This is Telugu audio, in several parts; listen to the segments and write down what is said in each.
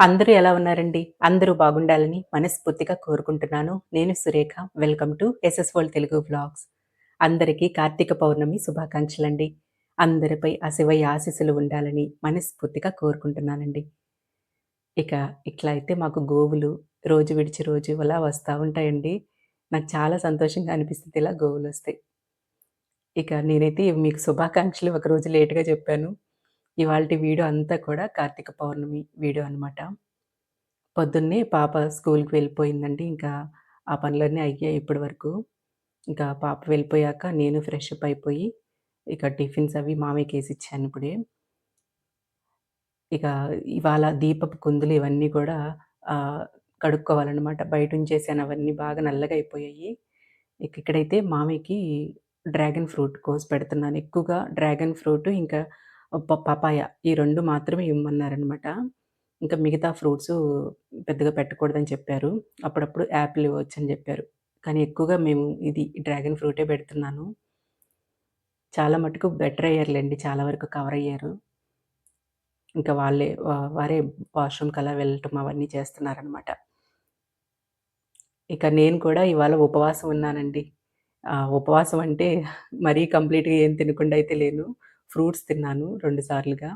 అందరూ ఎలా ఉన్నారండి? అందరూ బాగుండాలని మనస్ఫూర్తిగా కోరుకుంటున్నాను. నేను Surekha. Welcome to SS world Telugu vlogs. అందరికీ కార్తీక పౌర్ణమి శుభాకాంక్షలండి. అందరిపై ఆ ఆశీస్సులు ఉండాలని మనస్ఫూర్తిగా కోరుకుంటున్నానండి. ఇక ఇట్లా అయితే మాకు గోవులు రోజు విడిచి రోజు అలా వస్తూ ఉంటాయండి. నాకు చాలా సంతోషంగా అనిపిస్తుంది ఇలా గోవులొస్తాయి. ఇక నేనైతే మీకు శుభాకాంక్షలు ఒకరోజు లేట్‌గా చెప్పాను. ఇవాళ వీడియో అంతా కూడా కార్తీక పౌర్ణమి వీడియో అనమాట. పొద్దున్నే పాప స్కూల్‌కి వెళ్ళిపోయిందండి. ఇంకా ఆ పనులన్నీ అయ్యాయి ఇప్పటి వరకు. ఇంకా పాప వెళ్ళిపోయాక నేను ఫ్రెష్ అప్ అయిపోయి, ఇక టిఫిన్స్ అవి మామయ్యకి వేసి ఇచ్చాను ఇప్పుడే. ఇక ఇవాళ దీపపు కుందులు ఇవన్నీ కూడా కడుక్కోవాలన్నమాట బయట ఉంచేసాను అవన్నీ బాగా నల్లగా అయిపోయాయి. ఇక ఇక్కడైతే మామయ్యకి డ్రాగన్ ఫ్రూట్ కోసి పెడుతున్నాను. ఎక్కువగా డ్రాగన్ ఫ్రూట్ ఇంకా పపాయ ఈ రెండు మాత్రమే ఇవ్వమన్నారనమాట ఇంకా మిగతా ఫ్రూట్స్ పెద్దగా పెట్టకూడదని చెప్పారు. అప్పుడప్పుడు యాపిల్ ఇవ్వచ్చు అని చెప్పారు. కానీ ఎక్కువగా మేము ఇది డ్రాగన్ ఫ్రూటే పెడుతున్నాను. చాలా మటుకు బెటర్ అయ్యారులేండి చాలా వరకు కవర్ అయ్యారు. ఇంకా వాళ్ళే వారే వాష్‌రూమ్‌కి అలా వెళ్ళటం అవన్నీ చేస్తున్నారనమాట. ఇక నేను కూడా ఇవాళ ఉపవాసం ఉన్నానండి. ఉపవాసం అంటే మరీ కంప్లీట్‌గా ఏం తినకుండా అయితే లేను. ఫ్రూట్స్ తిన్నాను 2 సార్లుగా.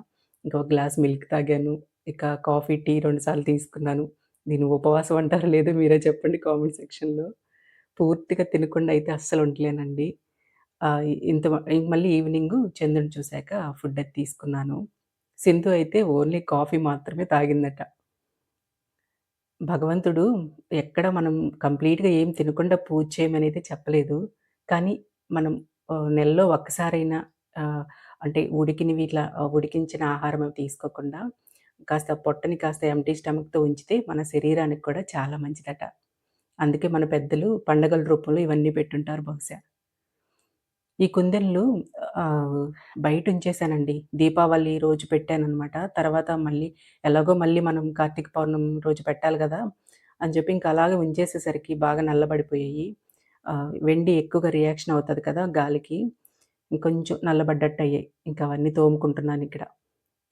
ఇంకా ఒక గ్లాస్ మిల్క్ తాగాను. ఇక కాఫీ, టీ 2 సార్లు తీసుకున్నాను. దీన్ని ఉపవాసం అంటారో లేదో మీరే చెప్పండి కామెంట్ సెక్షన్‌లో. పూర్తిగా తినకుండా అయితే అస్సలు ఉండలేనండి. ఆహ్, ఇంత మళ్ళీ ఈవినింగ్ చంద్రుని చూశాక ఫుడ్ అది తీసుకున్నాను. సింధు అయితే ఓన్లీ కాఫీ మాత్రమే తాగిందట. భగవంతుడు ఎక్కడ మనం కంప్లీట్‌గా ఏం తినకుండా పూజ చేయమనైతే చెప్పలేదు. కానీ మనం నెలలో ఒక్కసారైనా అంటే ఉడికినవి ఇట్లా ఉడికించిన ఆహారం అవి తీసుకోకుండా కాస్త పొట్టని కాస్త ఎంటీ స్టమక్‌తో ఉంచితే మన శరీరానికి కూడా చాలా మంచిదట. అందుకే మన పెద్దలు పండగల రూపంలో ఇవన్నీ పెట్టుంటారు బహుశా. ఈ కుందేళ్ళు బయట ఉంచేశానండి దీపావళి రోజు పెట్టానమాట తర్వాత మళ్ళీ ఎలాగో మళ్ళీ మనం కార్తీక పౌర్ణమి రోజు పెట్టాలి కదా అని చెప్పి ఇంకా అలాగే ఉంచేసేసరికి బాగా నల్లబడిపోయాయి. వెండి ఎక్కువగా రియాక్షన్ అవుతుంది కదా! గాలికి. ఇంకొంచెం నల్లబడ్డట్టు అయ్యాయి ఇంకా అవన్నీ తోముకుంటున్నాను ఇక్కడ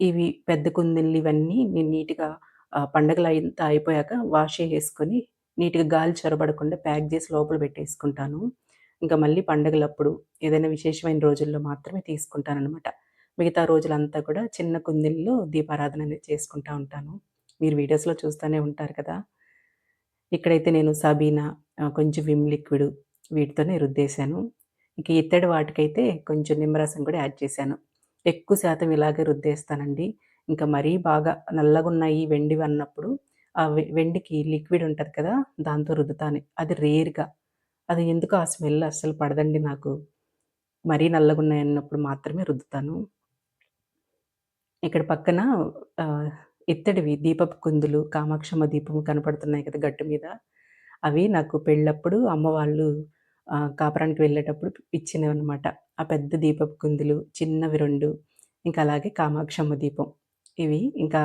ఇవి పెద్ద కుందిళ్ళు ఇవన్నీ నేను నీట్‌గా పండగలు పండగలంతా అయిపోయాక వాష్ చేసుకొని నీట్‌గా గాలి చొరబడకుండా ప్యాక్ చేసి లోపల పెట్టేసుకుంటాను. ఇంకా మళ్ళీ పండగలప్పుడు ఏదైనా విశేషమైన రోజుల్లో మాత్రమే తీసుకుంటాననమాట. మిగతా రోజులంతా కూడా చిన్న కుందిల్లో దీపారాధన అనేది చేసుకుంటూ ఉంటాను. మీరు వీడియోస్‌లో చూస్తూనే ఉంటారు కదా! ఇక్కడైతే నేను సబీనా, కొంచెం విమ్ లిక్విడ్ వీటితోనే రుద్దేశాను. ఇక ఇత్తడి వాటికైతే కొంచెం నిమ్మరసం కూడా యాడ్ చేశాను. ఎక్కువ శాతం ఇలాగే రుద్దేస్తానండి. ఇంకా మరీ బాగా నల్లగున్నాయి వెండివి అన్నప్పుడు ఆ వె వెండికి లిక్విడ్ ఉంటుంది కదా! దాంతో రుద్దుతాను. అది రేర్‌గా. అది ఎందుకో ఆ స్మెల్ అస్సలు పడదండి నాకు. మరీ నల్లగున్నాయన్నప్పుడు మాత్రమే రుద్దుతాను. ఇక్కడ పక్కన ఇత్తడివి దీపపు కుందులు, కామాక్షమ్మ దీపము కనపడుతున్నాయి కదా! గట్టు మీద. అవి నాకు పెళ్ళప్పుడు అమ్మవాళ్ళు కాపురానికి వెళ్ళేటప్పుడు ఇచ్చినవనమాట. ఆ పెద్ద దీపపు కుందులు, చిన్నవి రెండు ఇంకా అలాగే కామాక్షమ్మ దీపం. ఇవి ఇంకా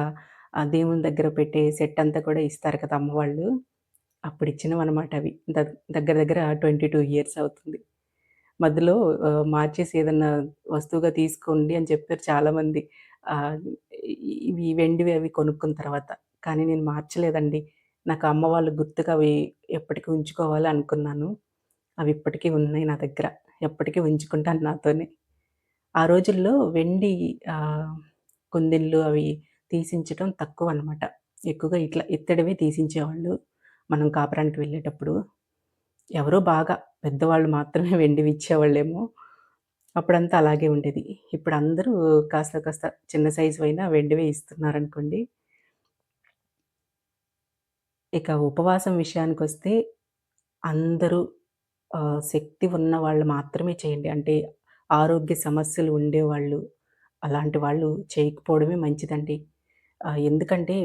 ఆ దేవుని దగ్గర పెట్టే సెట్ అంతా కూడా ఇస్తారు కదా! అమ్మవాళ్ళు. అప్పుడు ఇచ్చినవి అనమాట అవి. దగ్గర దగ్గర దగ్గర 22 ఇయర్స్ అవుతుంది. మధ్యలో మార్చేసి ఏదన్నా వస్తువుగా తీసుకోండి అని చెప్పారు చాలామంది. ఇవి వెండివి అవి కొనుక్కున్న తర్వాత. కానీ నేను మార్చలేదండి. నాకు అమ్మ వాళ్ళు గుర్తుగా అవి ఎప్పటికి ఉంచుకోవాలి అనుకున్నాను. అవి ఇప్పటికీ ఉన్నాయి నా దగ్గర. ఎప్పటికీ ఉంచుకుంటాను నాతోనే. ఆ రోజుల్లో వెండి కుందిళ్ళు అవి తీసించటం తక్కువనమాట. ఎక్కువగా ఇట్లా ఇత్తడివే తీసించేవాళ్ళు. మనం కాపురానికి వెళ్ళేటప్పుడు. ఎవరో బాగా పెద్దవాళ్ళు మాత్రమే వెండివి ఇచ్చేవాళ్ళేమో. అప్పుడంతా అలాగే ఉండేది. ఇప్పుడు అందరూ కాస్త కాస్త చిన్న సైజు అయినా వెండివే ఇస్తున్నారనుకోండి. ఇక ఉపవాసం విషయానికొస్తే అందరూ శక్తి ఉన్న వాళ్ళు మాత్రమే చేయండి. అంటే ఆరోగ్య సమస్యలు ఉండేవాళ్ళు, అలాంటి వాళ్ళు చేయకపోవడమే మంచిదండి. ఎందుకంటే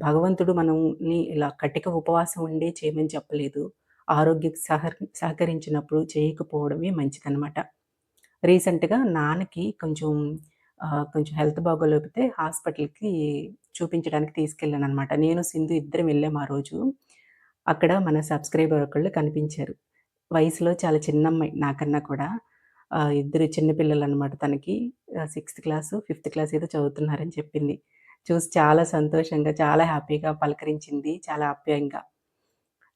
భగవంతుడు మనల్ని ఇలా కటిక ఉపవాసం ఉండే చేయమని చెప్పలేదు. ఆరోగ్య సహ సహకరించినప్పుడు చేయకపోవడమే మంచిదనమాట. రీసెంట్‌గా నాన్నకి కొంచెం కొంచెం హెల్త్ బాగోలేకపోతే హాస్పిటల్‌కి చూపించడానికి తీసుకెళ్ళాను అనమాట నేను, సింధు ఇద్దరం వెళ్ళాము ఆ రోజు. అక్కడ మన సబ్స్క్రైబర్ ఒకళ్ళు కనిపించారు. వయసులో చాలా చిన్నమ్మాయి నాకన్నా కూడా. ఇద్దరు చిన్నపిల్లలు అనమాట తనకి. సిక్స్త్ క్లాస్ ఫిఫ్త్ క్లాస్ ఏదో చదువుతున్నారని చెప్పింది. చూసి చాలా సంతోషంగా, చాలా హ్యాపీగా పలకరించింది. చాలా ఆప్యాయంగా.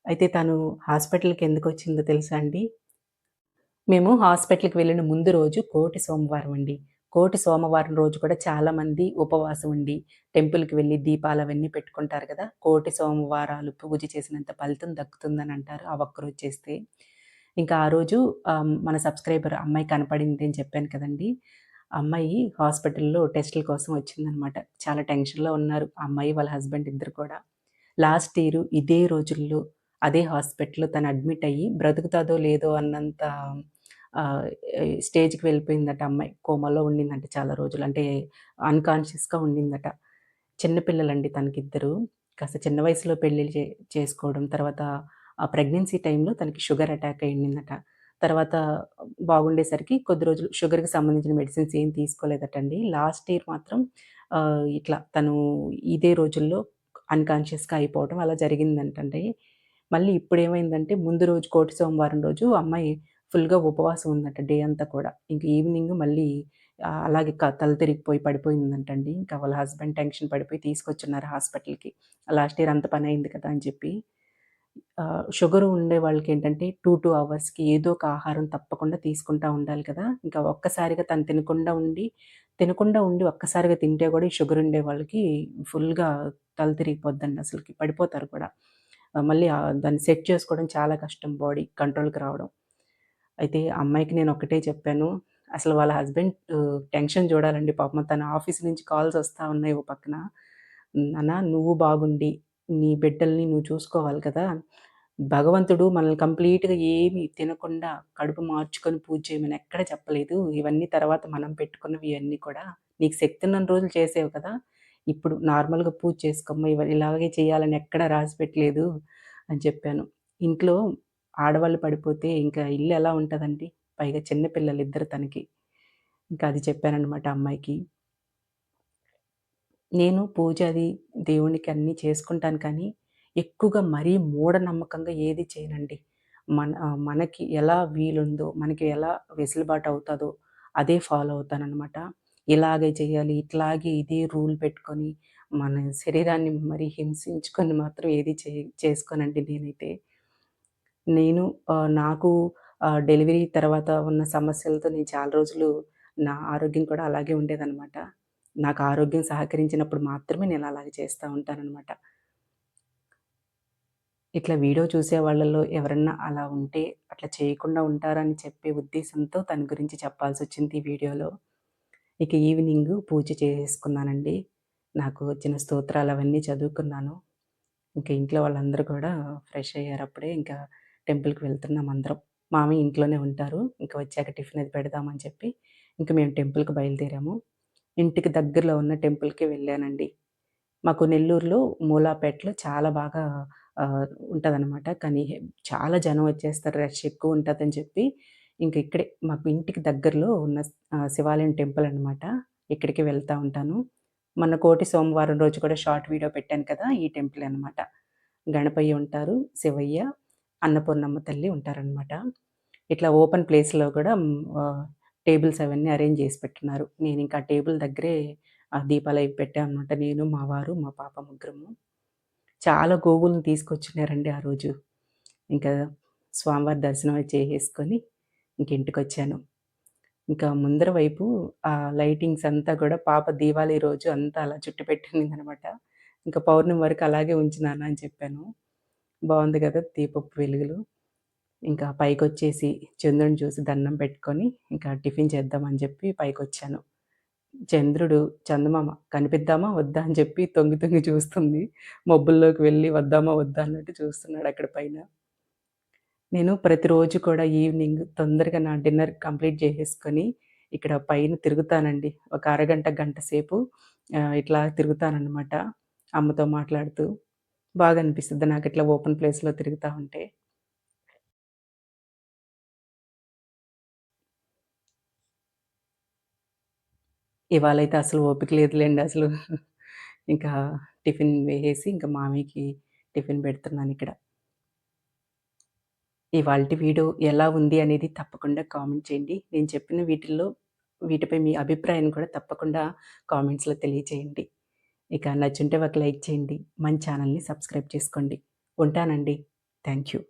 అయితే తను హాస్పిటల్‌కి ఎందుకు వచ్చిందో తెలుసా అండి? మేము హాస్పిటల్‌కి వెళ్ళిన ముందు రోజు కోటి సోమవారం అండి. కోటి సోమవారం రోజు కూడా చాలామంది ఉపవాసం ఉండి, టెంపుల్‌కి వెళ్ళి దీపాలు అవన్నీ పెట్టుకుంటారు కదా! కోటి సోమవారాలు పూజ చేసినంత ఫలితం దక్కుతుందని అంటారు. ఆ ఒక్కరోజు చేస్తే. ఇంకా ఆ రోజు మన సబ్స్క్రైబర్ అమ్మాయి కనపడింది అని చెప్పాను కదండీ! అమ్మాయి హాస్పిటల్‌లో టెస్టుల కోసం వచ్చిందనమాట. చాలా టెన్షన్‌లో ఉన్నారు. ఆ అమ్మాయి వాళ్ళ హస్బెండ్ ఇద్దరు కూడా. లాస్ట్ ఇయర్ ఇదే రోజుల్లో అదే హాస్పిటల్‌లో తను అడ్మిట్ అయ్యి బ్రతుకుతాదో లేదో అన్నంత స్టేజ్‌కి వెళ్ళిపోయిందట అమ్మాయి. కోమాలో ఉండిందంట చాలా రోజులు. అంటే అన్‌కాన్షియస్‌గా ఉండిందట. చిన్నపిల్లలండి తనకిద్దరు. కాస్త చిన్న వయసులో పెళ్ళిళ్ళు చే చేసుకోవడం. తర్వాత ఆ ప్రెగ్నెన్సీ టైంలో తనకి షుగర్ అటాక్ అయిందట. తర్వాత బాగుండేసరికి కొద్ది రోజులు షుగర్‌కి సంబంధించిన మెడిసిన్స్ ఏం తీసుకోలేదటండి. లాస్ట్ ఇయర్ మాత్రం ఇట్లా తను ఇదే రోజుల్లో అన్‌కాన్షియస్‌గా అయిపోవడం అలా జరిగిందంటండి. మళ్ళీ ఇప్పుడు ఏమైందంటే ముందు రోజు కోటి సోమవారం రోజు అమ్మాయి ఫుల్‌గా ఉపవాసం ఉందట డే అంతా కూడా. ఇంక ఈవినింగ్ మళ్ళీ అలాగే క తల తిరిగిపోయి పడిపోయిందంటండి. ఇంకా వాళ్ళ హస్బెండ్ టెన్షన్ పడిపోయి తీసుకొచ్చున్నారు హాస్పిటల్‌కి. లాస్ట్ ఇయర్ అంత పని అయింది కదా! అని చెప్పి. షుగర్ ఉండే వాళ్ళకి ఏంటంటే టూ టూ అవర్స్‌కి ఏదో ఒక ఆహారం తప్పకుండా తీసుకుంటూ ఉండాలి కదా! ఇంకా ఒక్కసారిగా తను తినకుండా ఉండి, తినకుండా ఉండి ఒక్కసారిగా తింటే కూడా ఈ షుగర్ ఉండే వాళ్ళకి ఫుల్‌గా తల తిరిగిపోద్దండి అసలుకి పడిపోతారు కూడా. మళ్ళీ దాన్ని సెట్ చేసుకోవడం చాలా కష్టం బాడీ కంట్రోల్‌కి రావడం. అయితే అమ్మాయికి నేను ఒకటే చెప్పాను. అసలు వాళ్ళ హస్బెండ్ టెన్షన్ చూడాలండి పాపం తన ఆఫీస్ నుంచి కాల్స్ వస్తూ ఉన్నాయి ఓ పక్కన. "నాన్న నువ్వు బాగుండి, నీ బిడ్డల్ని నువ్వు చూసుకోవాలి కదా! భగవంతుడు మనల్ని కంప్లీట్‌గా ఏమి తినకుండా కడుపు మార్చుకొని పూజ చేయమని ఎక్కడ చెప్పలేదు. ఇవన్నీ తర్వాత మనం పెట్టుకున్నవి ఇవన్నీ కూడా. నీకు శక్తున్నన్ని రోజులు చేసావు కదా! ఇప్పుడు నార్మల్‌గా పూజ చేసుకోమ్మా. ఇవన్నీ ఇలాగే చేయాలని ఎక్కడ రాసి పెట్టలేదు" అని చెప్పాను. ఇంట్లో ఆడవాళ్ళు పడిపోతే ఇంకా ఇల్లు ఎలా ఉంటుందండి పైగా చిన్నపిల్లలు ఇద్దరు తనకి. ఇంకా అది చెప్పాననమాట అమ్మాయికి. నేను పూజ అది దేవునికి అన్నీ చేసుకుంటాను కానీ, ఎక్కువగా మరీ మూఢనమ్మకంగా ఏది చేయనండి. మన ఆహ్, మనకి ఎలా వీలుందో, మనకి ఎలా వెసులుబాటు అవుతుందో అదే ఫాలో అవుతాననమాట. ఇలాగే చేయాలి, ఇట్లాగే ఇదే రూల్ పెట్టుకొని, మన శరీరాన్ని మరీ హింసించుకొని మాత్రం ఏది చే చేసుకోనండి నేనైతే. నేను ఆహ్, నాకు ఆహ్, డెలివరీ తర్వాత ఉన్న సమస్యలతో నేను చాలా రోజులు నా ఆరోగ్యం కూడా అలాగే ఉండేదనమాట. నాకు ఆరోగ్యం సహకరించినప్పుడు మాత్రమే నేను అలాగే చేస్తూ ఉంటాననమాట. ఇట్లా వీడియో చూసే వాళ్ళలో ఎవరన్నా అలా ఉంటే అట్లా చేయకుండా ఉంటారని చెప్పే ఉద్దేశంతో తన గురించి చెప్పాల్సి వచ్చింది ఈ వీడియోలో. ఇక ఈవినింగ్ పూజ చేసుకున్నానండి నాకు వచ్చిన స్తోత్రాలవన్నీ చదువుకున్నాను. ఇంకా ఇంట్లో వాళ్ళందరూ కూడా ఫ్రెష్ అయ్యారు అప్పుడే ఇంకా టెంపుల్‌కి వెళ్తున్నాం అందరం. మామి ఇంట్లోనే ఉంటారు. ఇంకా వచ్చాక టిఫిన్ అది పెడదామని చెప్పి, ఇంకా మేము టెంపుల్‌కి బయలుదేరాము. ఇంటికి దగ్గరలో ఉన్న టెంపుల్‌కి వెళ్ళానండి. మాకు నెల్లూరులో మూలాపేటలో చాలా బాగా ఉంటుందన్నమాట కానీ చాలా జనం వచ్చేస్తారు. రష్ ఎక్కువ ఉంటుందని చెప్పి, ఇంక ఇక్కడే మాకు ఇంటికి దగ్గరలో ఉన్న శివాలయం టెంపుల్ అనమాట. ఇక్కడికి వెళ్తా ఉంటాను. మొన్న కోటి సోమవారం రోజు కూడా షార్ట్ వీడియో పెట్టాను కదా! ఈ టెంపుల్ అనమాట. గణపయ్య ఉంటారు, శివయ్య, అన్నపూర్ణమ్మ తల్లి ఉంటారనమాట. ఇట్లా ఓపెన్ ప్లేస్‌లో కూడా టేబుల్స్ అవన్నీ అరేంజ్ చేసి పెట్టున్నారు. నేను ఇంకా టేబుల్ దగ్గరే ఆహ్, పెట్టాను అనమాట నేను, మా వారు, మా పాప ముగ్గురము. చాలా గోవులను తీసుకొచ్చినారండి ఆ రోజు. ఇంకా స్వామివారి దర్శనం చేసేసుకొని ఇంక ఇంటికొచ్చాను. ఇంకా ముందర వైపు ఆ లైటింగ్స్ అంతా కూడా పాప దీవాళి రోజు అంతా అలా చుట్టు పెట్టింది అనమాట ఇంకా పౌర్ణమి వరకు అలాగే ఉంచు అని చెప్పాను. బాగుంది కదా దీపపు వెలుగులు. ఇంకా పైకొచ్చేసి చంద్రుని చూసి దండం పెట్టుకొని, ఇంకా టిఫిన్ చేద్దామని చెప్పి పైకి వచ్చాను చంద్రుడు, చందమామ కనిపిద్దామా? వద్దా? అని చెప్పి తొంగి తొంగి చూస్తుంది. మబ్బుల్లోకి వెళ్ళి వద్దామా? వద్దా? అన్నట్టు చూస్తున్నాడు అక్కడ పైన. నేను ప్రతిరోజు కూడా ఈవినింగ్ తొందరగా నా డిన్నర్ కంప్లీట్ చేసేసుకొని ఇక్కడ పైన తిరుగుతానండి. ఒక అరగంట, గంట సేపు ఇట్లా తిరుగుతాననమాట. అమ్మతో మాట్లాడుతూ. బాగా అనిపిస్తుంది నాకు ఇట్లా ఓపెన్ ప్లేస్‌లో తిరుగుతూ ఉంటే. ఇవాళైతే అసలు ఓపిక లేదులేండి అసలు. ఇంకా టిఫిన్ వేసేసి, ఇంకా మామయ్యకి టిఫిన్ పెడుతున్నాను ఇక్కడ ఇవాళ వీడియో ఎలా ఉంది అనేది తప్పకుండా కామెంట్ చేయండి. నేను చెప్పిన వీటిల్లో వీటిపై మీ అభిప్రాయం కూడా తప్పకుండా కామెంట్స్‌లో తెలియచేయండి. ఇక నచ్చుంటే ఒక లైక్ చేయండి. మన ఛానల్‌ని సబ్స్క్రైబ్ చేసుకోండి. ఉంటానండి. Thank you.